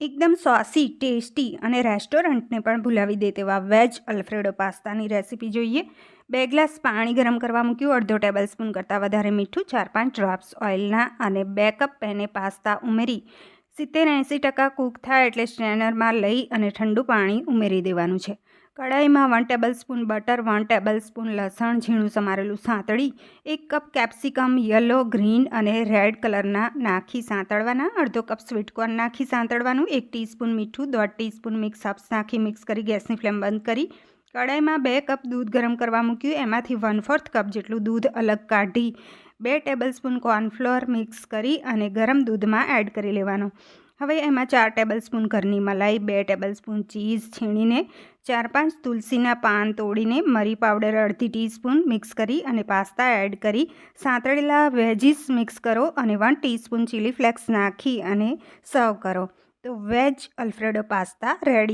એકદમ સોસી ટેસ્ટી અને રેસ્ટોરન્ટને પણ ભૂલાવી દે તેવા વેજ અલ્ફ્રેડો પાસ્તાની રેસીપી જોઈએ. બે ગ્લાસ પાણી ગરમ કરવા મૂક્યું, અડધો ટેબલ સ્પૂન કરતાં વધારે મીઠું, ચાર પાંચ ડ્રોપ્સ ઓઇલના અને બે કપ પેને પાસ્તા ઉમેરી. સિત્તેર એંસી ટકા કૂક થાય એટલે સ્ટ્રેનરમાં લઈ અને ઠંડુ પાણી ઉમેરી દેવાનું છે. કડાઈમાં one table spoon butter one table spoon લસણ, ઝીણું સમારેલું સાંતળી, એક કપ કેપ્સિકમ યલો ગ્રીન અને રેડ કલરના નાખી સાંતળવાના, અડધો કપ સ્વીટકોર્ન નાખી સાંતળવાનું, એક ટીસ્પૂન મીઠું, દોઢ ટીસ્પૂન મિક્સ હપ્સ નાખી મિક્સ કરી, ગેસની ફ્લેમ બંધ કરી કડાઈમાં બે કપ દૂધ ગરમ કરવા મૂક્યું, એમાંથી વન ફોર્થ કપ જેટલું દૂધ અલગ કાઢી, બે ટેબલ સ્પૂન કોર્નફ્લોર મિક્સ કરી અને ગરમ દૂધમાં એડ કરી લેવાનો. હવે એમાં ચાર ટેબલ સ્પૂન ઘરની મલાઈ, બે ટેબલ સ્પૂન ચીઝ છીણીને, ચાર પાંચ તુલસીના પાન તોડીને, મરી પાવડર અડધી ટીસ્પૂન મિક્સ કરી અને પાસ્તા એડ કરી, સાંતળેલા વેજીસ મિક્સ કરો અને વન ટીસ્પૂન ચીલી ફ્લેક્સ નાખી અને સર્વ કરો. તો વેજ અલ્ફ્રેડો પાસ્તા રેડી.